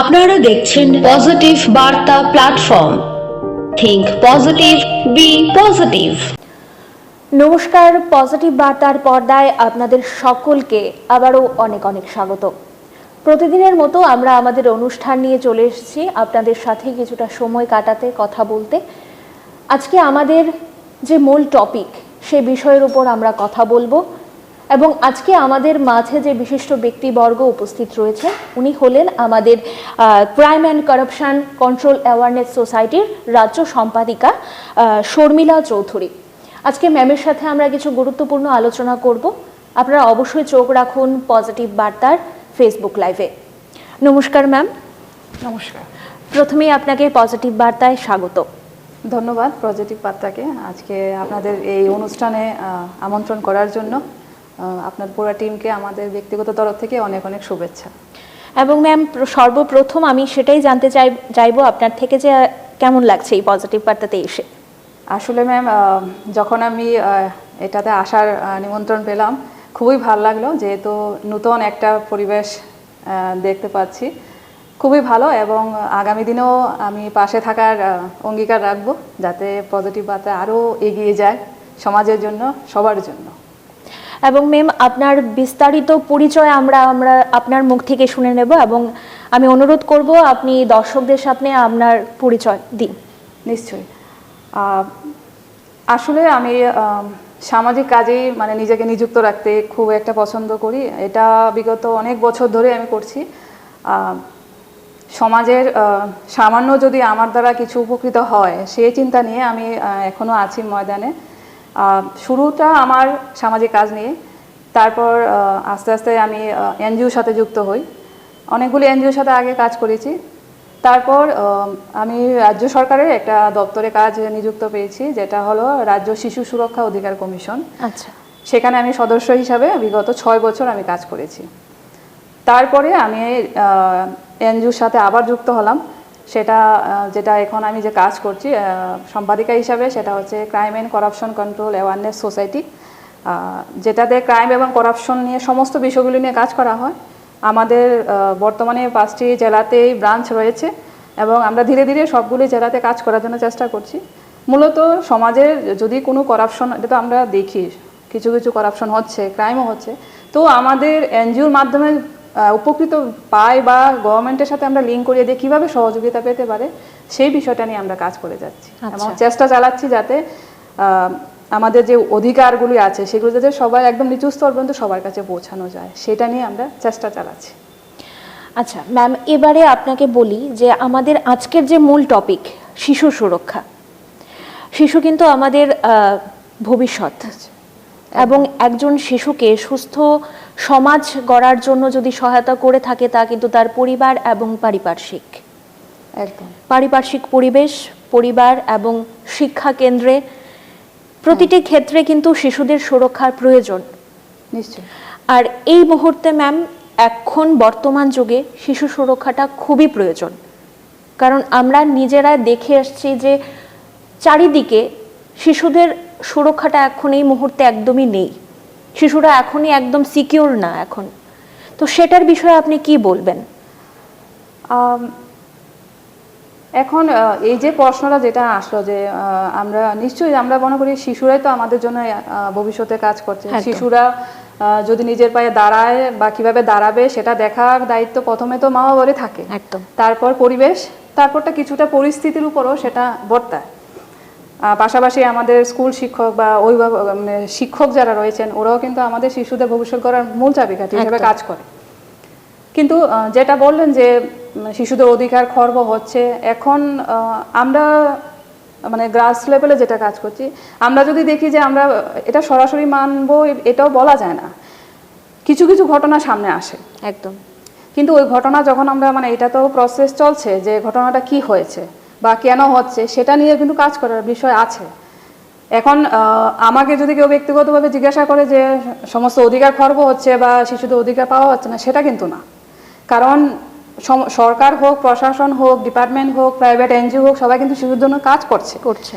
আপনারা দেখছেন পজিটিভ বার্তা platform think positive be positive নমস্কার পজিটিভ বার্তার পর্দায় আপনাদের সকলকে আবারও অনেক অনেক স্বাগত। প্রতিদিনের মতো আমরা আমাদের অনুষ্ঠান নিয়ে চলে এসেছি আপনাদের সাথে কিছুটা সময় কাটাতে, কথা বলতে। আজকে আমাদের যে মূল টপিক সে বিষয়ের উপর আমরা কথা বলব। এবং আজকে আমাদের মাঝে যে বিশিষ্ট ব্যক্তিবর্গ উপস্থিত রয়েছে উনি হলেন আমাদের crime and corruption control awareness সোসাইটির রাজ্য সম্পাদিকা শর্মিলা চৌধুরী। আজকে ম্যামের সাথে আমরা কিছু গুরুত্বপূর্ণ আলোচনা করব। আপনারা অবশ্যই চোখ রাখুন পজিটিভ বার্তার ফেসবুক লাইভে নমস্কার ম্যাম নমস্কার। প্রথমেই আপনাকে পজিটিভ বার্তায় স্বাগত। ধন্যবাদ পজিটিভ বার্তাকে আজকে আপনাদের এই অনুষ্ঠানে আমন্ত্রণ করার জন্য। আপনার পুরো টিমকে আমাদের ব্যক্তিগত তরফ থেকে অনেক অনেক শুভেচ্ছা। এবং ম্যাম সর্বপ্রথম আমি সেটাই জানতে চাই চাইব আপনার থেকে যে কেমন লাগছে এই পজিটিভ বার্তাতে এসে। আসলে ম্যাম যখন আমি এটাতে আসার নিমন্ত্রণ পেলাম খুবই ভালো লাগল যেহেতু নতুন একটা পরিবেশ দেখতে পাচ্ছি। খুবই ভালো এবং আগামী দিনেও আমি পাশে থাকার অঙ্গীকার রাখব যাতে পজিটিভ বার্তা আরও এগিয়ে যায় সমাজের জন্য সবার জন্য। এবং ম্যাম আপনার বিস্তারিত পরিচয় আমরা আমরা আপনার মুখ থেকে শুনে নেব এবং আমি অনুরোধ করব আপনি দর্শকদের সামনে আপনার পরিচয় দিন। নিশ্চয়ই। আসলে আমি সামাজিক কাজেই মানে নিজেকে নিযুক্ত রাখতে খুব একটা পছন্দ করি। এটা বিগত অনেক বছর ধরে আমি করছি। সমাজের সামান্য যদি আমার দ্বারা কিছু উপকৃত হয় সেই চিন্তা নিয়ে আমি এখনও আছি ময়দানে। শুরুটা আমার সামাজিক কাজ নিয়ে। তারপর আস্তে আস্তে আমি এনজিওর সাথে যুক্ত হই। অনেকগুলি এনজিওর সাথে আগে কাজ করেছি। তারপর আমি রাজ্য সরকারের একটা দপ্তরে কাজ নিযুক্ত পেয়েছি যেটা হলো রাজ্য শিশু সুরক্ষা অধিকার কমিশন। আচ্ছা। সেখানে আমি সদস্য হিসাবে বিগত ছয় বছর আমি কাজ করেছি। তারপরে আমি এনজিওর সাথে আবার যুক্ত হলাম। সেটা যেটা এখন আমি যে কাজ করছি সম্পাদিকা হিসাবে সেটা হচ্ছে crime and corruption control awareness society যেটাতে ক্রাইম এবং করাপশন নিয়ে সমস্ত বিষয়গুলি নিয়ে কাজ করা হয়। আমাদের বর্তমানে পাঁচটি জেলাতেই ব্রাঞ্চ রয়েছে এবং আমরা ধীরে ধীরে সবগুলি জেলাতে কাজ করার জন্য চেষ্টা করছি। মূলত সমাজের যদি কোনো করাপশন এটা তো আমরা দেখি, কিছু কিছু করাপশন হচ্ছে ক্রাইমও হচ্ছে, তো আমাদের এনজিওর মাধ্যমে উপকৃত পাই বা গভর্নমেন্টের সাথে আমরা লিঙ্ক করিয়ে দিয়ে কীভাবে সহযোগিতা পেতে পারে সেই বিষয়টা নিয়ে আমরা কাজ করে যাচ্ছি। এবং আচ্ছা। চেষ্টা চালাচ্ছি যাতে আমাদের যে অধিকারগুলি আছে সেগুলো যাতে সবাই একদম নিচু স্তর পর্যন্ত সবার কাছে পৌঁছানো যায় সেটা নিয়ে আমরা চেষ্টা চালাচ্ছি। আচ্ছা ম্যাম এবারে আপনাকে বলি যে আমাদের আজকের যে মূল টপিক শিশু সুরক্ষা। শিশু কিন্তু আমাদের আহ, ভবিষ্যৎ। এবং একজন শিশুকে সুস্থ সমাজ গড়ার জন্য যদি সহায়তা করে থাকে তা কিন্তু তার পরিবার এবং পারিপার্শ্বিক। একদম। পারিপার্শ্বিক পরিবেশ পরিবার এবং শিক্ষা কেন্দ্রে প্রতিটি ক্ষেত্রে কিন্তু শিশুদের সুরক্ষার প্রয়োজন। নিশ্চয়ই। আর এই মুহূর্তে ম্যাম এখন বর্তমান যুগে শিশু সুরক্ষাটা খুবই প্রয়োজন। কারণ আমরা নিজেরা দেখে আসছি যে চারিদিকে শিশুদের সুরক্ষাটা এখন এই মুহূর্তে একদমই নেই। শিশুরা এখনই একদম সিকিউর না এখন। তো সেটার বিষয়ে আপনি কি বলবেন? এখন এই যে প্রশ্নটা যেটা আসলো যে আমরা নিশ্চয়ই আমরা মনে করি শিশুরাই তো আমাদের জন্য ভবিষ্যতে কাজ করছে। শিশুরা যদি নিজের পায়ে দাঁড়ায় বা কীভাবে দাঁড়াবে সেটা দেখার দায়িত্ব প্রথমে তো মা বাবারই থাকে। একদম। তারপর পরিবেশ তারপরটা কিছুটা পরিস্থিতির উপরও সেটা বর্তায়। পাশাপাশি আমাদের স্কুল শিক্ষক বা অভিভাবক মানে শিক্ষক যারা রয়েছেন ওরাও কিন্তু আমাদের শিশুদের ভবিষ্যৎ করার মূল চাবিকাঠি হিসেবে কাজ করে। কিন্তু যেটা বললেন যে শিশুদের অধিকার খর্ব হচ্ছে এখন আমরা মানে গ্রাস লেভেলে যেটা কাজ করছি আমরা যদি দেখি যে আমরা এটা সরাসরি মানব এটাও বলা যায় না। কিছু কিছু ঘটনা সামনে আসে। একদম। কিন্তু ওই ঘটনা যখন আমরা মানে এটা তো প্রসেস চলছে যে ঘটনাটা কি হয়েছে বা কেন হচ্ছে সেটা নিয়ে কিন্তু কাজ করার বিষয় আছে। এখন আমাকে যদি কেউ ব্যক্তিগতভাবে জিজ্ঞাসা করে যে সমস্ত অধিকার খর্ব হচ্ছে বা শিশুদের অধিকার পাওয়া হচ্ছে না সেটা কিন্তু না। কারণ সরকার হোক প্রশাসন হোক ডিপার্টমেন্ট হোক প্রাইভেট এনজিও হোক সবাই কিন্তু শিশুর জন্য কাজ করছে। করছে।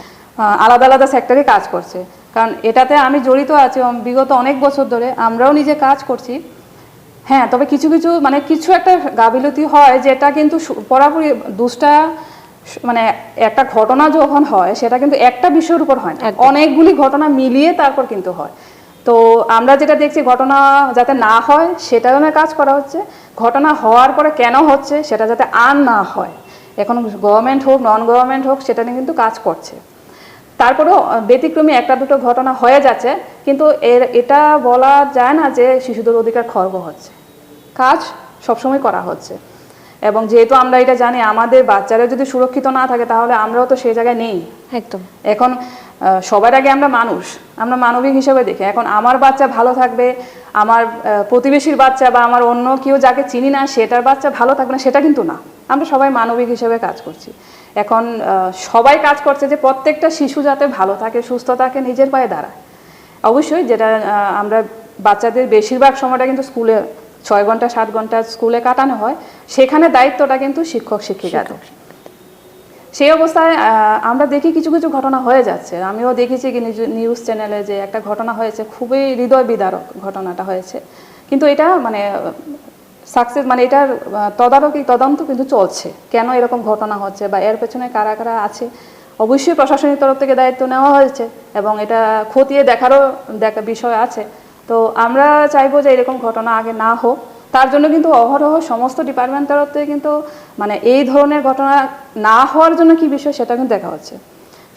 আলাদা আলাদা সেক্টরে কাজ করছে। কারণ এটাতে আমি জড়িত আছি বিগত অনেক বছর ধরে আমরাও নিজে কাজ করছি। হ্যাঁ তবে কিছু কিছু মানে কিছু একটা গাফিলতি হয় যেটা কিন্তু পুরাপুরি দুষ্টা মানে একটা ঘটনা যখন হয় সেটা কিন্তু একটা বিষয়ের উপর হয় না। অনেকগুলি ঘটনা মিলিয়ে তারপর কিন্তু হয়। তো আমরা যেটা দেখছি ঘটনা যাতে না হয় সেটা জন্য কাজ করা হচ্ছে। ঘটনা হওয়ার পরে কেন হচ্ছে সেটা যাতে আর না হয় এখন গভর্নমেন্ট হোক নন গভর্নমেন্ট হোক সেটা নিয়ে কিন্তু কাজ করছে। তারপরেও ব্যতিক্রমী একটা দুটো ঘটনা হয়ে যাচ্ছে কিন্তু এর এটা বলা যায় না যে শিশুদের অধিকার খর্ব হচ্ছে। কাজ সবসময় করা হচ্ছে। এবং যেহেতু আমরা এটা জানি আমাদের বাচ্চারা যদি সুরক্ষিত না থাকে তাহলে আমরাও তো সেই জায়গায় নেই। একদম। এখন সবার আগে আমরা মানুষ। আমরা মানবিক হিসেবে দেখি। এখন আমার বাচ্চা ভালো থাকবে আমার প্রতিবেশীর বাচ্চা বা আমার অন্য কেউ যাকে চিনি না সেটার বাচ্চা ভালো থাকবে না সেটা কিন্তু না। আমরা সবাই মানবিক হিসেবে কাজ করছি। এখন সবাই কাজ করছে যে প্রত্যেকটা শিশু যাতে ভালো থাকে সুস্থ থাকে নিজের পায়ে দাঁড়ায়। অবশ্যই যেটা আমরা বাচ্চাদের বেশিরভাগ সময়টা কিন্তু স্কুলে ছয় ঘণ্টা সাত ঘণ্টা স্কুলে কাটানো হয়। সেখানে দায়িত্বটা কিন্তু শিক্ষক শিক্ষিকাদের সেই অবস্থায় আমরা দেখি কিছু কিছু ঘটনা হয়ে যাচ্ছে। আমিও দেখেছি কি নিউজ- চ্যানেলে যে একটা ঘটনা হয়েছে খুবই হৃদয় বিদারক ঘটনাটা হয়েছে। কিন্তু এটা মানে সাকসেস মানে এটার তদারকি তদন্ত কিন্তু চলছে। কেন এরকম ঘটনা হচ্ছে বা এর পেছনে কারা কারা আছে? অবশ্যই প্রশাসনিক তরফ থেকে দায়িত্ব নেওয়া হয়েছে এবং এটা খতিয়ে দেখারও দেখা বিষয় আছে। তো আমরা চাইব যে এরকম ঘটনা আগে না হোক। তার জন্য কিন্তু অহরহ সমস্ত ডিপার্টমেন্ট তরফ থেকে কিন্তু মানে এই ধরনের ঘটনা না হওয়ার জন্য কি বিষয় সেটা কিন্তু দেখা হচ্ছে।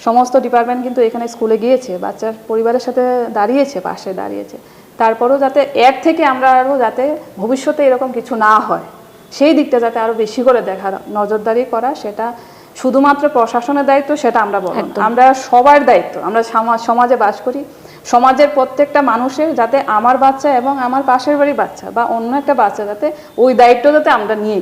সমস্ত ডিপার্টমেন্ট কিন্তু এখানে স্কুলে গিয়েছে, বাচ্চার পরিবারের সাথে দাঁড়িয়েছে, পাশে দাঁড়িয়েছে। তারপরেও যাতে এর থেকে আমরা আরও যাতে ভবিষ্যতে এরকম কিছু না হয়, সেই দিকটা যাতে আরও বেশি করে দেখা নজরদারি করা, সেটা শুধুমাত্র প্রশাসনের দায়িত্ব সেটা আমরা বলব। আমরা সবার দায়িত্ব আমরা সমাজ বাস করি। সমাজের প্রত্যেকটা মানুষের যাতে আমার বাচ্চা এবং আমার পাশের বাড়ির বাচ্চা বা অন্য একটা বাচ্চা যাতে ওই দায়িত্ব যাতে আমরা নিই।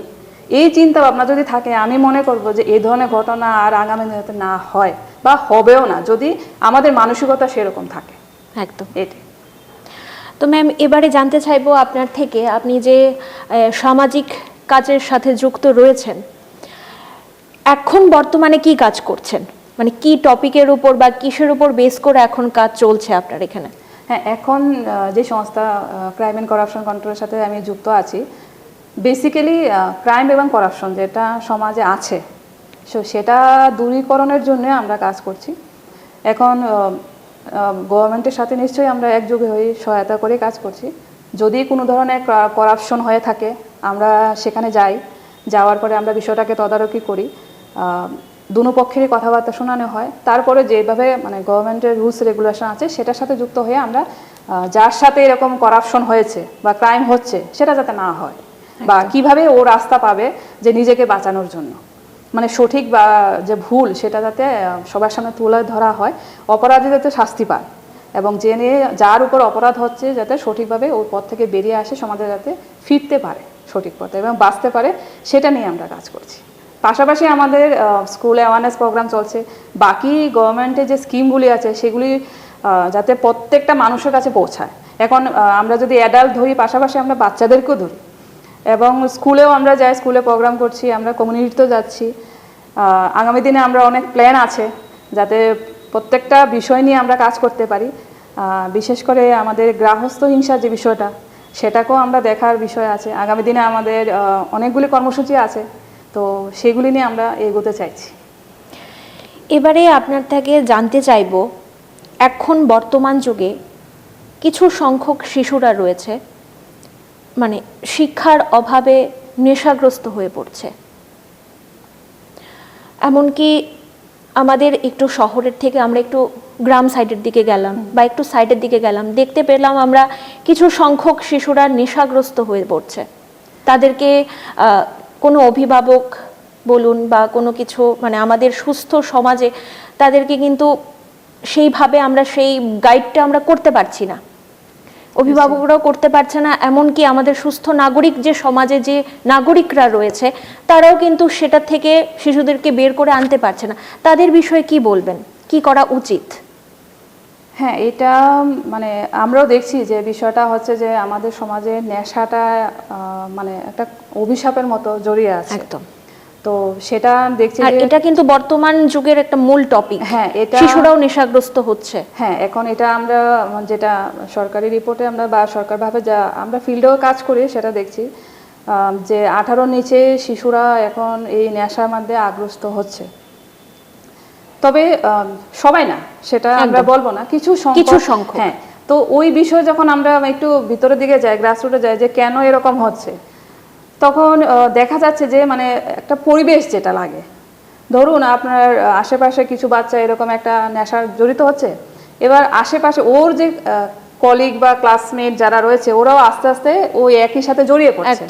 এই চিন্তা ভাবনা যদি থাকে আমি মনে করব যে এই ধরনের ঘটনা আর আগামী দিনে যাতে না হয় বা হবেও না যদি আমাদের মানসিকতা সেরকম থাকে। একদম। এটাই। তো ম্যাম এবারে জানতে চাইব আপনার থেকে আপনি যে সামাজিক কাজের সাথে যুক্ত রয়েছেন এখন বর্তমানে কি কাজ করছেন? মানে কি টপিকের উপর বা কিসের উপর বেস করে এখন কাজ চলছে আপনার এখানে? হ্যাঁ এখন যে সংস্থা ক্রাইম অ্যান্ড করাপশন কন্ট্রোলের সাথে আমি যুক্ত আছি বেসিক্যালি ক্রাইম এবং করাপশন যেটা সমাজে আছে সো সেটা দূরীকরণের জন্য আমরা কাজ করছি। এখন গভর্নমেন্টের সাথে নিশ্চয়ই আমরা একযোগে হয়ে সহায়তা করে কাজ করছি। যদি কোনো ধরনের করাপশন হয়ে থাকে, আমরা সেখানে যাই, যাওয়ার পরে আমরা বিষয়টাকে তদারকি করি। দুনো পক্ষেরই কথাবার্তা শোনানো হয়। তারপরে যেভাবে মানে গভর্নমেন্টের রুলস রেগুলেশন আছে সেটার সাথে যুক্ত হয়ে আমরা যার সাথে এরকম করাপশন হয়েছে বা ক্রাইম হচ্ছে সেটা যাতে না হয় বা কীভাবে ও রাস্তা পাবে যে নিজেকে বাঁচানোর জন্য। মানে সঠিক বা যে ভুল সেটা যাতে সবার সামনে তুলে ধরা হয় অপরাধী যাতে শাস্তি পায় এবং জেনে যার উপর অপরাধ হচ্ছে যাতে সঠিকভাবে ওই পথ থেকে বেরিয়ে আসে সমাজে যাতে ফিরতে পারে সঠিক পথে এবং বাঁচতে পারে সেটা নিয়ে আমরা কাজ করছি। পাশাপাশি আমাদের স্কুলে অ্যাওয়ারনেস প্রোগ্রাম চলছে। বাকি গভর্নমেন্টের যে স্কিমগুলি আছে, সেগুলি যাতে প্রত্যেকটা মানুষের কাছে পৌঁছায়। এখন আমরা যদি অ্যাডাল্ট ধরি, পাশাপাশি আমরা বাচ্চাদেরকেও ধরি। এবং স্কুলেও আমরা যাই স্কুলে প্রোগ্রাম করছি, আমরা কমিউনিটিতেও যাচ্ছি। আগামী দিনে আমরা অনেক প্ল্যান আছে, যাতে প্রত্যেকটা বিষয় নিয়ে আমরা কাজ করতে পারি। বিশেষ করে আমাদের গ্রাহস্থ হিংসার যে বিষয়টা, সেটাকেও আমরা দেখার বিষয় আছে। আগামী দিনে আমাদের অনেকগুলি কর্মসূচি আছে। তো সেগুলি নিয়ে আমরা এগোতে চাইছি। এবারে আপনার থেকে জানতে চাইব এখন বর্তমান যুগে কিছু সংখ্যক শিশুরা রয়েছে মানে শিক্ষার অভাবে নেশাগ্রস্ত হয়ে পড়ছে। এমনকি আমাদের একটু শহরের থেকে আমরা একটু গ্রাম সাইডের দিকে গেলাম বা একটু সাইডের দিকে গেলাম দেখতে পেলাম আমরা কিছু সংখ্যক শিশুরা নেশাগ্রস্ত হয়ে পড়ছে। তাদেরকে আহ, কোনো অভিভাবক বলুন বা কোনো কিছু মানে আমাদের সুস্থ সমাজে তাদেরকে কিন্তু সেইভাবে আমরা সেই গাইডটা আমরা করতে পারছি না। অভিভাবকরাও করতে পারছে না, এমনকি আমাদের সুস্থ নাগরিক যে সমাজে যে নাগরিকরা রয়েছে, তারাও কিন্তু সেটা থেকে শিশুদেরকে বের করে আনতে পারছে না। তাদের বিষয়ে কি বলবেন? কি করা উচিত? হ্যাঁ এটা মানে আমরাও দেখছি যে বিষয়টা হচ্ছে যে আমাদের সমাজে নেশাটা মানে একটা অভিশাপের মতো জড়িয়ে আছে। একদম। তো সেটা দেখছি আর এটা কিন্তু বর্তমান যুগের একটা মূল টপিক হ্যাঁ এটা শিশুরাও নেশাগ্রস্ত হচ্ছে। হ্যাঁ এখন এটা আমরা যেটা সরকারি রিপোর্টে আমরা বা সরকারভাবে যা আমরা ফিল্ডেও কাজ করি সেটা দেখছি যে আঠারোর নিচে শিশুরা এখন এই নেশার মধ্যে আগ্রস্ত হচ্ছে। তবে সবাই না সেটা আমরা বলব না কিছু কিছু সংখ্যক। হ্যাঁ তো ওই বিষয়ে যখন আমরা একটু ভিতরের দিকে যাই গ্রাসরুটে যাই যে কেন এরকম হচ্ছে তখন দেখা যাচ্ছে যে মানে একটা পরিবেশ যেটা লাগে ধরুন আপনার আশেপাশে কিছু বাচ্চা এরকম একটা নেশার জড়িত হচ্ছে এবার আশেপাশে ওর যে কলিগ বা ক্লাসমেট যারা রয়েছে ওরাও আস্তে আস্তে ওই একই সাথে জড়িয়ে পড়ছে।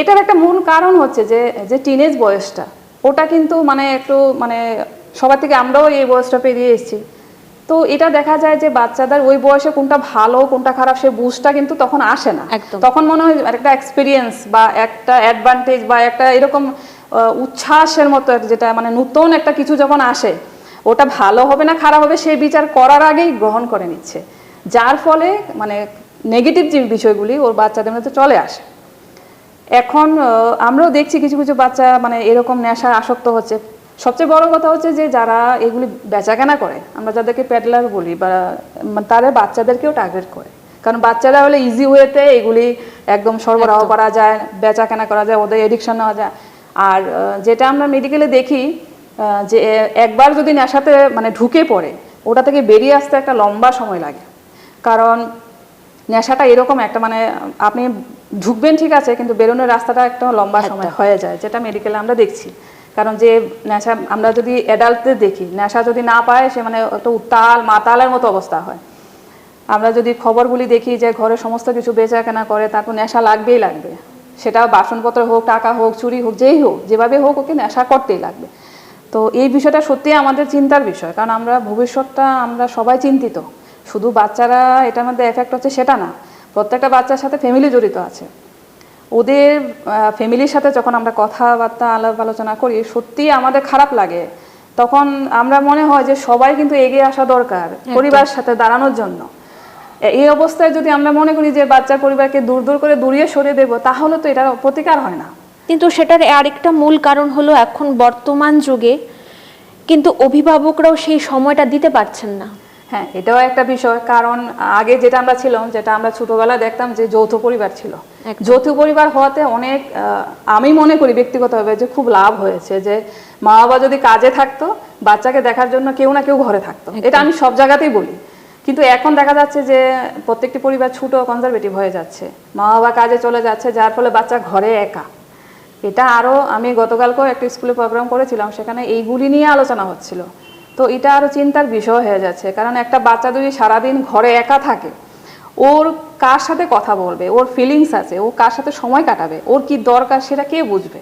এটার একটা মূল কারণ হচ্ছে যে যে টিনেজ বয়সটা ওটা কিন্তু মানে একটু মানে সবার থেকে আমরাও এই বয়সটা পেরিয়ে এসেছি। তো এটা দেখা যায় যে বাচ্চাদের ওই বয়সে কোনটা ভালো কোনটা খারাপ সে বুঝটা কিন্তু তখন আসে না। তখন মনে হয় একটা এক্সপিরিয়েন্স বা একটা অ্যাডভান্টেজ বা একটা এরকম উচ্ছ্বাসের মতো যেটা মানে নতুন একটা কিছু যখন আসে ওটা ভালো হবে না খারাপ হবে সেই বিচার করার আগেই গ্রহণ করে নিচ্ছে। যার ফলে মানে নেগেটিভ যে বিষয়গুলি ওর বাচ্চাদের মধ্যে চলে আসে। এখন আমরাও দেখছি কিছু কিছু বাচ্চা মানে এরকম নেশায় আসক্ত হচ্ছে। সবচেয়ে বড় কথা হচ্ছে যে যারা এগুলি বেচাকেনা করে আমরা যাদেরকে প্যাডলার বলি বা তারা বাচ্চাদেরকেও টার্গেট করে। কারণ বাচ্চারা হলে ইজি ওয়েতে এগুলি একদম সরবরাহ করা যায় বেচা কেনা করা যায় ওদের এডিকশন নেওয়া যায়। আর যেটা আমরা মেডিকেলে দেখি যে একবার যদি নেশাতে মানে ঢুকে পড়ে ওটা থেকে বেরিয়ে আসতে একটা লম্বা সময় লাগে। কারণ নেশাটা এরকম একটা মানে আপনি ঢুকবেন ঠিক আছে কিন্তু বেরোনোর রাস্তাটা একটা লম্বা সময় হয়ে যায় যেটা মেডিকেলে আমরা দেখছি। কারণ যে নেশা, আমরা যদি অ্যাডাল্টদের দেখি, নেশা যদি না পায়, সে মানে একটা উত্তাল মাতালের মতো অবস্থা হয়। আমরা যদি খবরগুলি দেখি যে ঘরে সমস্ত কিছু বেচা কেনা করে তারপর নেশা লাগবেই লাগবে। সেটা বাসনপত্র হোক, টাকা হোক, চুরি হোক, যেই হোক, যেভাবে হোক ওকে নেশা করতেই লাগবে। তো এই বিষয়টা সত্যিই আমাদের চিন্তার বিষয়, কারণ আমরা ভবিষ্যৎটা আমরা সবাই চিন্তিত। শুধু বাচ্চারা এটার মধ্যে এফেক্ট হচ্ছে সেটা না। প্রত্যেকটা বাচ্চার সাথে ফ্যামিলি জড়িত আছে। ওদের ফ্যামিলির সাথে যখন আমরা কথাবার্তা আলাপ আলোচনা করি সত্যিই আমাদের খারাপ লাগে। তখন আমরা মনে হয় যে সবাই কিন্তু এগিয়ে আসা দরকার পরিবারের সাথে দাঁড়ানোর জন্য। এই অবস্থায় যদি আমরা মনে করি যে বাচ্চার পরিবারকে দূর দূর করে দূরিয়ে সরিয়ে দেবো তাহলে তো এটার প্রতিকার হয় না। কিন্তু সেটার আরেকটা মূল কারণ হলো এখন বর্তমান যুগে কিন্তু অভিভাবকরাও সেই সময়টা দিতে পারছেন না। হ্যাঁ এটাও একটা বিষয়। কারণ আগে যেটা আমরা ছিলাম যেটা আমরা ছোটবেলায় দেখতাম যে যৌথ পরিবার ছিল। যৌথ পরিবার হওয়াতে অনেক আমি মনে করি ব্যক্তিগতভাবে যে খুব লাভ হয়েছে যে মা বাবা যদি কাজে থাকতো বাচ্চাকে দেখার জন্য কেউ না কেউ ঘরে থাকতো। এটা আমি সব জায়গাতেই বলি। কিন্তু এখন দেখা যাচ্ছে যে প্রত্যেকটি পরিবার ছোট কনজারভেটিভ হয়ে যাচ্ছে। মা বাবা কাজে চলে যাচ্ছে যার ফলে বাচ্চা ঘরে একা। এটা আরও আমি গতকালকেও একটা স্কুলে প্রোগ্রাম করেছিলাম সেখানে এইগুলি নিয়ে আলোচনা হচ্ছিল। তো এটা আরও চিন্তার বিষয় হয়ে যাচ্ছে। কারণ একটা বাচ্চা যদি সারাদিন ঘরে একা থাকে ওর কার সাথে কথা বলবে? ওর ফিলিংস আছে ও কার সাথে সময় কাটাবে? ওর কি দরকার সেটা কে বুঝবে?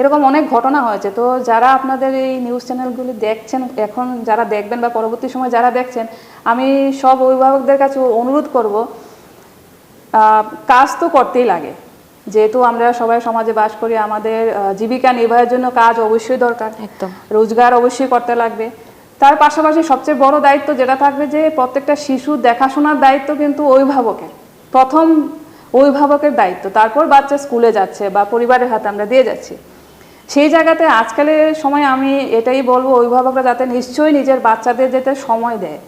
এরকম অনেক ঘটনা হয়েছে। তো যারা আপনাদের এই নিউজ চ্যানেলগুলি দেখছেন এখন যারা দেখবেন বা পরবর্তী সময় যারা দেখছেন আমি সব অভিভাবকদের কাছে অনুরোধ করব কাজ তো করতেই লাগে। যেহেতু আমরা সবাই সমাজে বাস করি আমাদের জীবিকা নির্বাহের জন্য কাজ অবশ্যই দরকার। একদম। রোজগার অবশ্যই করতে লাগবে। তার পাশাপাশি সবচেয়ে বড় দায়িত্ব যেটা থাকবে যে প্রত্যেকটা শিশু দেখাশোনার দায়িত্ব কিন্তু অভিভাবকের। প্রথম অভিভাবকের দায়িত্ব। তারপর বাচ্চা স্কুলে যাচ্ছে বা পরিবারের হাতে আমরা দিয়ে যাচ্ছি। সেই জায়গাতে আজকালের সময় আমি এটাই বলব অভিভাবকরা যাতে নিশ্চয়ই নিজের বাচ্চাদের যেতে সময় দেয়।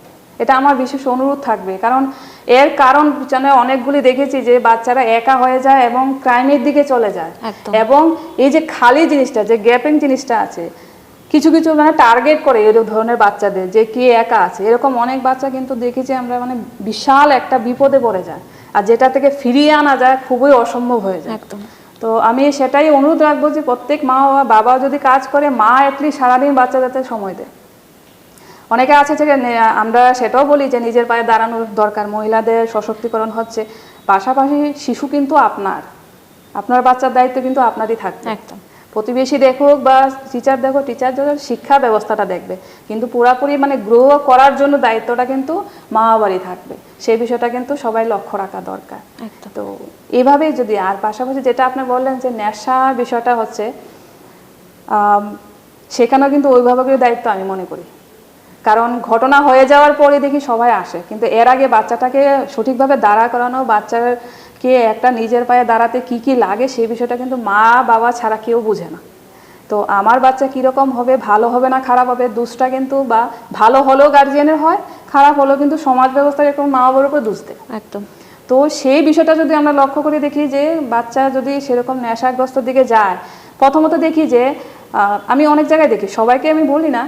এটা আমার বিশেষ অনুরোধ থাকবে। কারণ এর কারণ যেন অনেকগুলি দেখেছি যে বাচ্চারা একা হয়ে যায় এবং ক্রাইমের দিকে চলে যায়। এবং এই যে খালি জিনিসটা যে গ্যাপিং জিনিসটা আছে কিছু কিছু মানে টার্গেট করে এই ধরনের বাচ্চাদের যে কে একা আছে। এরকম অনেক বাচ্চা কিন্তু দেখেছি আমরা মানে বিশাল একটা বিপদে পড়ে যায়। আর যেটা থেকে ফিরিয়ে আনা যায় খুবই অসম্ভব হয়ে যায়। একদম। তো আমি সেটাই অনুরোধ রাখব যে প্রত্যেক মা বাবা বাবা যদি কাজ করে মা অ্যাটলিস্ট সারাদিন বাচ্চাদের সময় দেয়। অনেকে আছে যে আমরা সেটাও বলি যে নিজের পায়ে দাঁড়ানোর দরকার মহিলাদের সশক্তিকরণ হচ্ছে। পাশাপাশি শিশু কিন্তু আপনার। আপনার বাচ্চার দায়িত্ব কিন্তু আপনারই থাকবে। একদম। প্রতিবেশী দেখুক বা টিচার দেখো টিচার যখন শিক্ষা ব্যবস্থাটা দেখবে। কিন্তু পুরাপুরি মানে গ্রো করার জন্য দায়িত্বটা কিন্তু মা বাবারই থাকবে। সেই বিষয়টা কিন্তু সবাই লক্ষ্য রাখা দরকার। তো এভাবেই যদি আর পাশাপাশি যেটা আপনি বললেন যে নেশার বিষয়টা হচ্ছে সেখানেও কিন্তু অভিভাবকের দায়িত্ব আমি মনে করি। কারণ ঘটনা হয়ে যাওয়ার পরে দেখি সবাই আসে। কিন্তু এর আগে বাচ্চাটাকে সঠিকভাবে দাঁড়া করানো বাচ্চাকে একটা নিজের পায়ে দাঁড়াতে কি কি লাগে সেই বিষয়টা কিন্তু মা বাবা ছাড়া কেউ বুঝে না। তো আমার বাচ্চা কীরকম হবে ভালো হবে না খারাপ হবে দুষ্টা কিন্তু বা ভালো হলেও গার্জিয়ানের হয় খারাপ হলেও কিন্তু সমাজ ব্যবস্থার এরকম মা বাবার উপর দুষ দেয়। একদম। তো সেই বিষয়টা যদি আমরা লক্ষ্য করে দেখি যে বাচ্চা যদি সেরকম নেশাগ্রস্ত দিকে যায় প্রথমত দেখি যে আমি অনেক জায়গায় দেখি সবাইকে আমি বলি না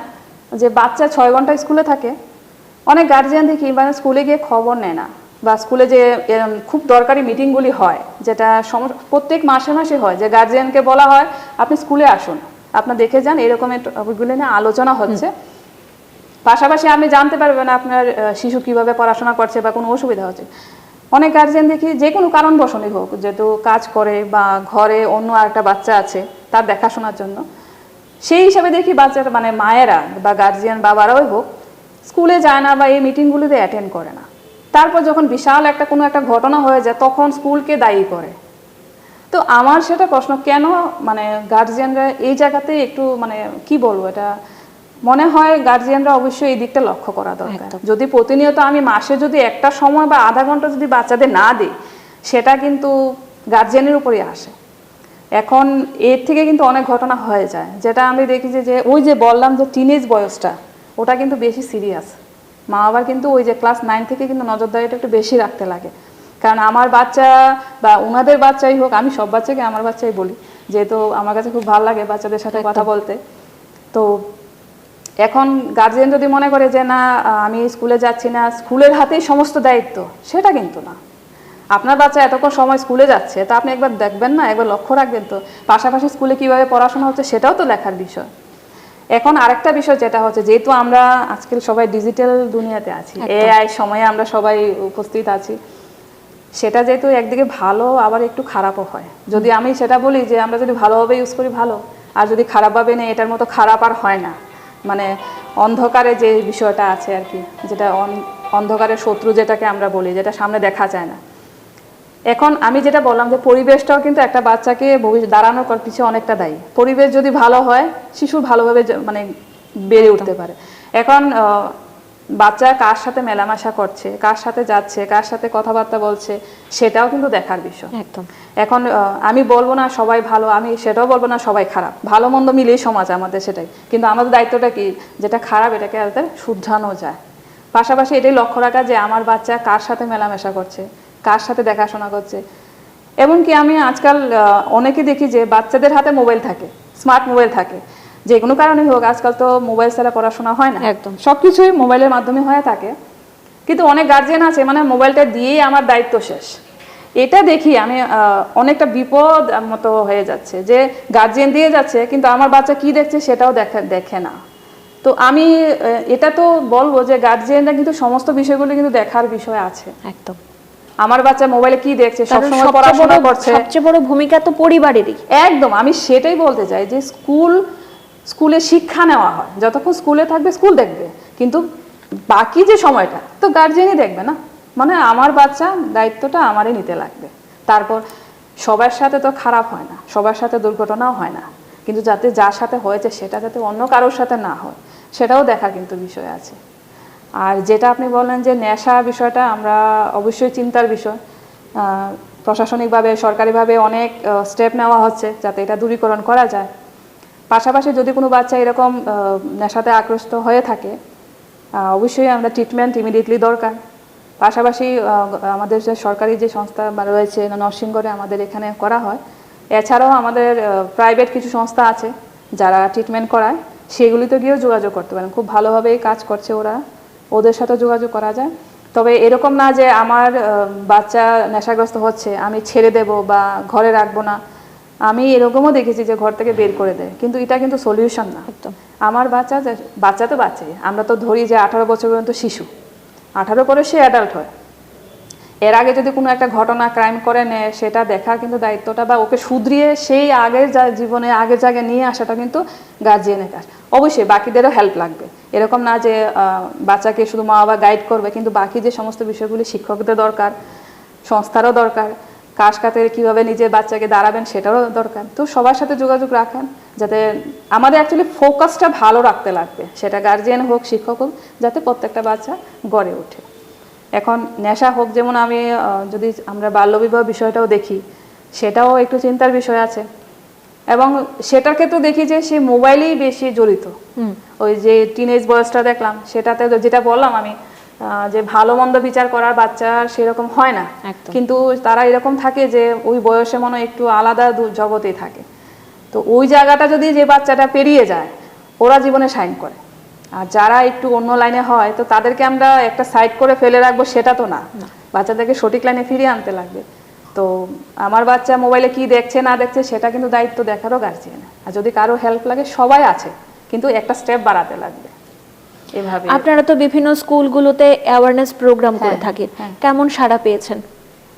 যে বাচ্চা ছয় ঘণ্টা স্কুলে থাকে অনেক গার্জিয়ান দেখি মানে স্কুলে গিয়ে খবর নেয় না। বা স্কুলে যে খুব দরকারি মিটিংগুলি হয় যেটা সম- প্রত্যেক মাসে মাসে হয় যে গার্জিয়ানকে বলা হয় আপনি স্কুলে আসুন আপনার দেখে যান এরকম ওইগুলো নিয়ে আলোচনা হচ্ছে। পাশাপাশি আপনি জানতে পারবেন আপনার শিশু কীভাবে পড়াশোনা করছে বা কোনো অসুবিধা হচ্ছে। অনেক গার্জেন দেখি যে কোনো কারণ বসনই হোক যেহেতু কাজ করে বা ঘরে অন্য একটা বাচ্চা আছে তার দেখাশোনার জন্য। সেই হিসাবে দেখি বাচ্চার মানে মায়েরা বা গার্জিয়ান বাবারাও হোক স্কুলে যায় না বা এই মিটিংগুলিতে অ্যাটেন্ড করে না। তারপর যখন বিশাল একটা কোনো একটা ঘটনা হয়ে যায় তখন স্কুলকে দায়ী করে। তো আমার সেটা প্রশ্ন কেন মানে গার্জিয়ানরা এই জায়গাতে একটু মানে কি বলব এটা? মনে হয় গার্জিয়ানরা অবশ্যই এই দিকটা লক্ষ্য করা দরকার। যদি প্রতিনিয়ত আমি মাসে যদি একটা সময় বা আধা ঘণ্টা যদি বাচ্চাদের না দিই সেটা কিন্তু গার্জিয়ানের উপরে আসে। এখন এর থেকে কিন্তু অনেক ঘটনা হয়ে যায়। যেটা আমি দেখি যে যে ওই যে বললাম যে টিনেজ বয়সটা ওটা কিন্তু বেশি সিরিয়াস মা বাবার কিন্তু ওই যে ক্লাস নাইন থেকে কিন্তু নজরদারিটা একটু বেশি রাখতে লাগে। কারণ আমার বাচ্চা বা ওনাদের বাচ্চাই হোক আমি সব বাচ্চাকে আমার বাচ্চাই বলি। যেহেতু আমার কাছে খুব ভালো লাগে বাচ্চাদের সাথে কথা বলতে। তো এখন গার্জিয়ান যদি মনে করে যে না আমি স্কুলে যাচ্ছি না স্কুলের হাতেই সমস্ত দায়িত্ব সেটা কিন্তু না। আপনার বাচ্চা এতক্ষণ সময় স্কুলে যাচ্ছে তা আপনি একবার দেখবেন না একবার লক্ষ্য রাখবেন তো। পাশাপাশি স্কুলে কীভাবে পড়াশোনা হচ্ছে সেটাও তো লেখার বিষয়। এখন আরেকটা বিষয় যেটা হচ্ছে যেহেতু আমরা আজকাল সবাই ডিজিটাল দুনিয়াতে আছি এআই সময়ে আমরা সবাই উপস্থিত আছি সেটা যেহেতু একদিকে ভালো আবার একটু খারাপও হয়। যদি আমি সেটা বলি যে আমরা যদি ভালোভাবে ইউজ করি ভালো। আর যদি খারাপভাবে নেই এটার মতো খারাপ আর হয় না। মানে অন্ধকারে যে বিষয়টা আছে আর কি যেটা অন- অন্ধকারের শত্রু যেটাকে আমরা বলি যেটা সামনে দেখা যায় না। এখন আমি যেটা বললাম যে পরিবেশটাও কিন্তু একটা বাচ্চাকে ভবিষ্যৎ দাঁড়ানোর কর পিছিয়ে অনেকটা দায়ী। পরিবেশ যদি ভালো হয় শিশু ভালোভাবে মানে বেড়ে উঠতে পারে। এখন বাচ্চা কার সাথে মেলামেশা করছে কার সাথে যাচ্ছে কার সাথে কথাবার্তা বলছে সেটাও কিন্তু দেখার বিষয়। একদম। এখন আমি বলব না সবাই ভালো আমি সেটাও বলব না সবাই খারাপ। ভালো মন্দ মিলেই সমাজ আমাদের সেটাই। কিন্তু আমাদের দায়িত্বটা কি? যেটা খারাপ এটাকে যাতে শুধরানো যায়। পাশাপাশি এটাই লক্ষ্য রাখা যে আমার বাচ্চা কার সাথে মেলামেশা করছে? কার সাথে দেখাশোনা করছে। এমনকি আমি আজকাল অনেকে দেখি যে বাচ্চাদের হাতে মোবাইল থাকে স্মার্ট মোবাইল থাকে। যে কোনো কারণেই হোক আজকাল তো মোবাইল ছাড়া পড়াশোনা হয় না। একদম। সব কিছুই মোবাইলের মাধ্যমে হয়ে থাকে। কিন্তু অনেক গার্জিয়ান আছে মানে মোবাইলটা দিয়েই আমার দায়িত্ব শেষ। এটা দেখি আমি অনেকটা বিপদ মতো হয়ে যাচ্ছে যে গার্জিয়ান দিয়ে যাচ্ছে কিন্তু আমার বাচ্চা কি দেখছে সেটাও দেখা দেখে না। তো আমি এটা তো বলব যে গার্জিয়ানরা কিন্তু সমস্ত বিষয়গুলো কিন্তু দেখার বিষয় আছে। একদম। আমার বাচ্চা মোবাইলে কি দেখছে? সবসময় পড়াশোনা করছে। সবচেয়ে বড় ভূমিকা তো পরিবারেরই। একদম আমি সেটাই বলতে চাই যে স্কুল স্কুলে শিক্ষা নেওয়া হয়। যতক্ষণ স্কুলে থাকবে স্কুল দেখবে। কিন্তু বাকি যে সময়টা তো গার্জেনই দেখবে না। মানে আমার বাচ্চা দায়িত্বটা আমারই নিতে লাগবে। তারপর সবার সাথে তো খারাপ হয় না সবার সাথে দুর্ঘটনাও হয় না। কিন্তু যাতে যার সাথে হয়েছে সেটা যাতে অন্য কারোর সাথে না হয় সেটাও দেখা কিন্তু বিষয় আছে। আর যেটা আপনি বললেন যে নেশা বিষয়টা আমরা অবশ্যই চিন্তার বিষয় প্রশাসনিকভাবে, সরকারিভাবে অনেক স্টেপ নেওয়া হচ্ছে যাতে এটা দূরীকরণ করা যায়। পাশাপাশি যদি কোনো বাচ্চা এরকম নেশাতে আকৃষ্ট হয়ে থাকে অবশ্যই আমরা ট্রিটমেন্ট ইমিডিয়েটলি দরকার। পাশাপাশি আমাদের যে সরকারি যে সংস্থা রয়েছে নরসিংগড়ে আমাদের এখানে করা হয়। এছাড়াও আমাদের প্রাইভেট কিছু সংস্থা আছে যারা ট্রিটমেন্ট করায়, সেগুলিতে গিয়েও যোগাযোগ করতে পারেন। খুব ভালোভাবেই কাজ করছে ওরা। ওদের সাথে যোগাযোগ করা যায়। তবে এরকম না যে আমার বাচ্চা নেশাগ্রস্ত হচ্ছে আমি ছেড়ে দেব বা ঘরে রাখব না। আমি এরকমও দেখেছি যে ঘর থেকে বের করে দেয়। কিন্তু এটা কিন্তু সলিউশন না। আমার বাচ্চা বাচ্চা তো বাচ্চাই। আমরা তো ধরি যে আঠারো বছর পর্যন্ত শিশু। আঠারো পরে সে অ্যাডাল্ট হয়। এর আগে যদি কোনো একটা ঘটনা ক্রাইম করে নেয় সেটা দেখার কিন্তু দায়িত্বটা বা ওকে শুধরিয়ে সেই আগের যা জীবনে আগের জায়গায় নিয়ে আসাটা কিন্তু গার্জিয়ানের কাজ। অবশ্যই বাকিদেরও হেল্প লাগবে। এরকম না যে বাচ্চাকে শুধু মা বাবা গাইড করবে, কিন্তু বাকি যে সমস্ত বিষয়গুলি শিক্ষকদের দরকার, সংস্থারও দরকার কাজ কাতে কীভাবে নিজের বাচ্চাকে দাঁড়াবেন সেটারও দরকার। তো সবার সাথে যোগাযোগ রাখেন, যাতে আমাদের অ্যাকচুয়ালি ফোকাসটা ভালো রাখতে লাগবে, সেটা গার্জিয়ান হোক, শিক্ষক হোক, যাতে প্রত্যেকটা বাচ্চা গড়ে ওঠে। এখন নেশা হোক, যেমন আমি যদি আমরা বাল্যবিবাহ বিষয়টাও দেখি, সেটাও একটু চিন্তার বিষয় আছে। এবং সেটাকে তো দেখি যে সে মোবাইলেই বেশি জড়িত। ওই যে টিনেজ বয়সটা দেখলাম সেটাতে যেটা বললাম আমি যে ভালো মন্দ বিচার করার বাচ্চা সেরকম হয় না। কিন্তু তারা এরকম থাকে যে ওই বয়সে মনে একটু আলাদা জগতেই থাকে। তো ওই জায়গাটা যদি যে বাচ্চাটা পেরিয়ে যায় ওরা জীবনে সাইন করে। আর যারা একটু অন্য লাইনে হয় তো তাদেরকে আমরা একটা সাইড করে ফেলে রাখব সেটা তো না। বাচ্চাদেরকে সঠিক লাইনে ফিরিয়ে আনতে লাগবে। তো আমার বাচ্চা মোবাইলে কি দেখছে না দেখছে সেটা কিন্তু দায়িত্ব দেখারও গার্জিয়ান আর যদি কারও হেল্প লাগে সবাই আছে কিন্তু একটা স্টেপ বাড়াতে লাগবে। এভাবে। আপনারা তো বিভিন্ন স্কুলগুলোতে অ্যাওয়ারনেস প্রোগ্রাম করে হ্যাঁ, থাকেন। হ্যাঁ। কেমন সাড়া পেয়েছেন?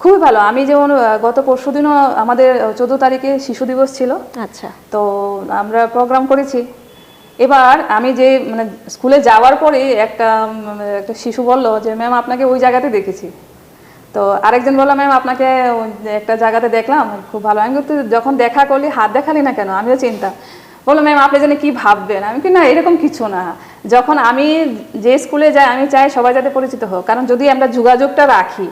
খুবই ভালো। আমি যেমন গত পরশু দিনও আমাদের চোদ্দ তারিখে শিশু দিবস ছিল। আচ্ছা। তো আমরা প্রোগ্রাম করেছি। এবার আমি যে মানে স্কুলে যাওয়ার পরে একটা একটা শিশু বলল যে ম্যাম আপনাকে ওই জায়গাতে দেখেছি। তো আরেকজন বললাম ম্যাম আপনাকে একটা জায়গাতে দেখলাম খুব ভালো আমি বলতে যখন দেখা করলি হাত দেখালি না কেন? আমিও চিন্তা বলল ম্যাম আপনি জানি কি ভাববেন? আমি কি না এরকম কিছু না। যখন আমি যে স্কুলে যাই আমি চাই সবাই যাতে পরিচিত হোক। কারণ যদি আমরা যোগাযোগটা রাখি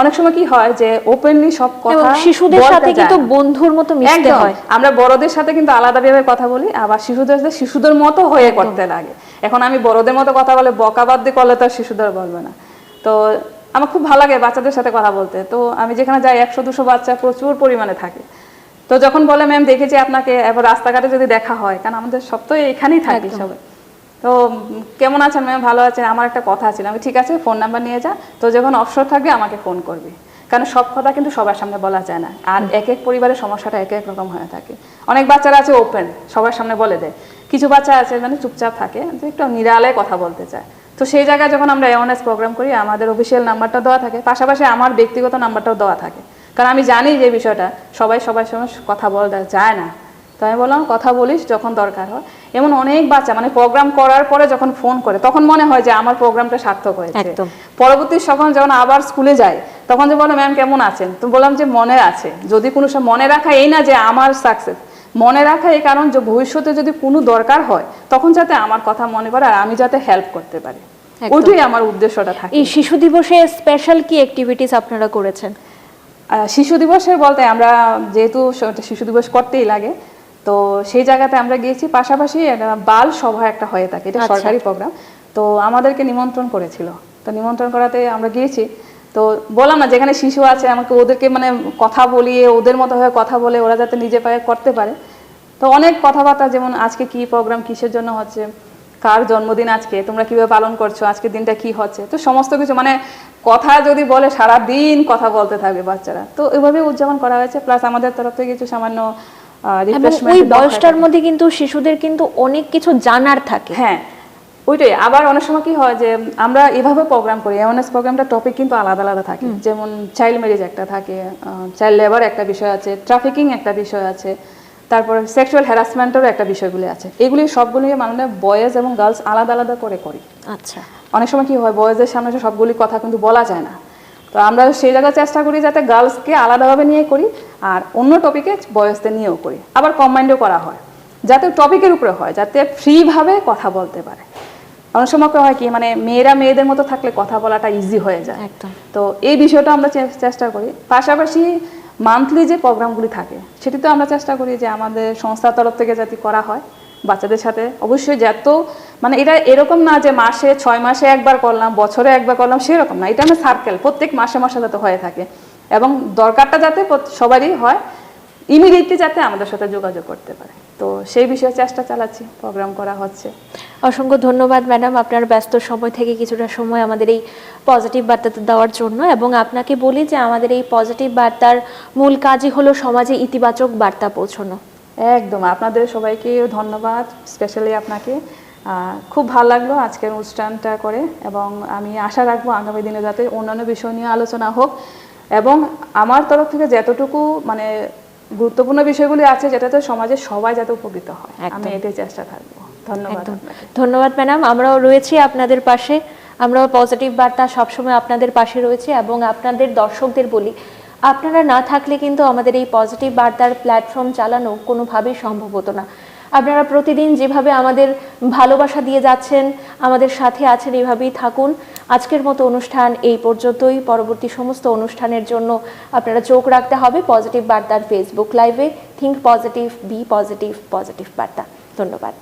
অনেক সময় কি হয় যে ওপেনলি সব কথা শিশুদের সাথে কিন্তু বন্ধুর মতো মিশতে হয়। আমরা বড়দের সাথে কিন্তু আলাদাভাবে কথা বলি আবার শিশুদের সাথে শিশুদের মতো হয়ে করতে লাগে। এখন আমি বড়দের মতো কথা বলে বকাবাদ দিয়ে করলে তো আর শিশুদের বলবে না। তো আমার খুব ভালো লাগে বাচ্চাদের সাথে কথা বলতে। তো আমি যেখানে যাই একশো দুশো বাচ্চা প্রচুর পরিমাণে থাকে। তো যখন বলে ম্যাম দেখেছি আপনাকে এবার রাস্তাঘাটে যদি দেখা হয় কারণ আমাদের সব তো এখানেই থাকি। সবাই। তো কেমন আছেন ম্যাম ভালো আছেন? আমার একটা কথা ছিল। আমি ঠিক আছে ফোন নাম্বার নিয়ে যা। তো যখন অবসর থাকবে আমাকে ফোন করবি। কারণ সব কথা কিন্তু সবার সামনে বলা যায় না। আর এক এক পরিবারের সমস্যাটা এক এক রকম হয়ে থাকে। অনেক বাচ্চারা আছে ওপেন সবার সামনে বলে দেয়। কিছু বাচ্চা আছে মানে চুপচাপ থাকে যে একটু নিরালে কথা বলতে চায়। তো সেই জায়গায় যখন আমরা অ্যাওয়ারনেস প্রোগ্রাম করি আমাদের অফিসিয়াল নাম্বারটা দেওয়া থাকে। পাশাপাশি আমার ব্যক্তিগত নাম্বারটাও দেওয়া থাকে। কারণ আমি জানি যে বিষয়টা সবাই সবার সঙ্গে কথা বলা যায় না। তো আমি বললাম কথা বলিস যখন দরকার হয়। এমন অনেক বাচ্চা মানে প্রোগ্রাম করার পরে যখন ফোন করে তখন মনে হয় যে আমার প্রোগ্রামটা সার্থক হয়েছে। পরবর্তী যখন যখন আবার স্কুলে যায় তখন যে বলে ম্যাম কেমন আছেন? তো বললাম যে মনে আছে। যদি কোনো সময় মনে রাখা এই না যে আমার সাকসেস মনে রাখা এই কারণ যে ভবিষ্যতে যদি কোনো দরকার হয় তখন যাতে আমার কথা মনে পড়ে আর আমি যাতে হেল্প করতে পারি। ওইটাই আমার উদ্দেশ্যটা থাকে। এই শিশু দিবসে স্পেশাল কি অ্যাক্টিভিটিস আপনারা করেছেন? শিশু দিবসে বলতে আমরা যেহেতু শিশু দিবস করতেই লাগে তো সেই জায়গাতে আমরা গিয়েছি। পাশাপাশি বাল সভা একটা হয়ে থাকে এটা আচ্ছা। সরকারি প্রোগ্রাম তো আমাদেরকে নিমন্ত্রণ করেছিল। তো নিমন্ত্রণ করাতে আমরা গিয়েছি। তো বললাম না যেখানে শিশু আছে আমাকে ওদেরকে মানে কথা বলিয়ে ওদের মতো হয়ে কথা বলে ওরা যাতে নিজে পায়ে করতে পারে। তো অনেক কথাবার্তা যেমন আজকে কি প্রোগ্রাম কিসের জন্য হচ্ছে কার জন্মদিন আজকে? তোমরা কীভাবে পালন করছ? আজকের দিনটা কি হচ্ছে? তো সমস্ত কিছু মানে কথা যদি বলে সারা দিন কথা বলতে থাকবে বাচ্চারা। তো এভাবে উদযাপন করা হয়েছে। প্লাস আমাদের তরফ থেকে কিছু সামান্য ওই বয়সটার মধ্যে কিন্তু শিশুদের কিন্তু অনেক কিছু জানার থাকে। হ্যাঁ ওইটাই। আবার অনেক সময় কি হয় যে আমরা এভাবে প্রোগ্রাম করি। অ্যাওয়ারনেস প্রোগ্রামটা টপিক কিন্তু আলাদা আলাদা থাকে। যেমন চাইল্ড ম্যারেজ একটা থাকে চাইল্ড লেবার একটা বিষয় আছে ট্রাফিকিং একটা বিষয় আছে। তারপরে সেক্সুয়াল হ্যারাসমেন্টেরও একটা বিষয়গুলি আছে। এগুলি সবগুলি মানে বয়েজ এবং গার্লস আলাদা আলাদা করে করি। আচ্ছা। অনেক সময় কি হয় বয়েজের সামনে সবগুলি কথা কিন্তু বলা যায় না। তো আমরা সেই জায়গায় চেষ্টা করি যাতে গার্লসকে আলাদাভাবে নিয়ে করি আর অন্য টপিকে বয়েজদের নিয়েও করি। আবার কম্বাইন্ডও করা হয় যাতে টপিকের উপরে হয় যাতে ফ্রিভাবে কথা বলতে পারে। অনেক সময় হয় কি মানে মেয়েরা মেয়েদের মতো থাকলে কথা বলাটা ইজি হয়ে যায়। তো এই বিষয়টা আমরা চেষ্টা করি। পাশাপাশি মান্থলি যে প্রোগ্রামগুলি থাকে সেটি তো আমরা চেষ্টা করি যে আমাদের সংস্থার তরফ থেকে যাতে করা হয়। বাচ্চাদের সাথে অবশ্যই যত মানে এটা এরকম না যে মাসে ছয় মাসে একবার করলাম, বছরে একবার করলাম, সেরকম না। এটা আমরা সার্কেল প্রত্যেক মাসে মাসে যাতে হয়ে থাকে। এবং দরকারটা যাতে সবারই হয়। ইমিডিয়েটলি যাতে আমাদের সাথে যোগাযোগ করতে পারে। তো সেই বিষয়ে চেষ্টা চালাচ্ছি প্রোগ্রাম করা হচ্ছে। অসংখ্য ধন্যবাদ ম্যাডাম আপনার ব্যস্ত সময় থেকে কিছুটা সময় আমাদের এই পজিটিভ বার্তাটা দেওয়ার জন্য এবং আপনাকে বলি যে আমাদের এই পজিটিভ বার্তার মূল কাজই হলো সমাজে ইতিবাচক বার্তা পৌঁছানো। একদম আপনাদের সবাইকে ধন্যবাদ স্পেশালি আপনাকে। খুব ভালো লাগল আজকের অনুষ্ঠানটা করে এবং আমি আশা রাখব আগামী দিনে যাতে অন্যান্য বিষয় নিয়ে আলোচনা হোক এবং আমার তরফ থেকে যতটুকু মানে গুরুত্বপূর্ণ বিষয়গুলি আছে যেটাতে সমাজে সবাই যাতে উপকৃত হয়। আমি এটাই চেষ্টা থাকব। ধন্যবাদ ধন্যবাদ ম্যাডাম। আমরাও রয়েছি আপনাদের পাশে। আমরাও পজিটিভ বার্তা সবসময় আপনাদের পাশে রয়েছে এবং আপনাদের দর্শকদের বলি আপনারা না থাকলে কিন্তু আমাদের এই পজিটিভ বার্তার প্ল্যাটফর্ম চালানো কোনোভাবেই সম্ভব হতো না। আপনারা প্রতিদিন যেভাবে আমাদের ভালোবাসা দিয়ে যাচ্ছেন, আমাদের সাথে আছেন, এভাবেই থাকুন। আজকের মতো অনুষ্ঠান এই পর্যন্তই। পরবর্তী সমস্ত অনুষ্ঠানের জন্য আপনারা চোখ রাখতে হবে। পজিটিভ বার্তার ফেসবুক লাইভে। Think positive, be positive positive বার্তা। ধন্যবাদ।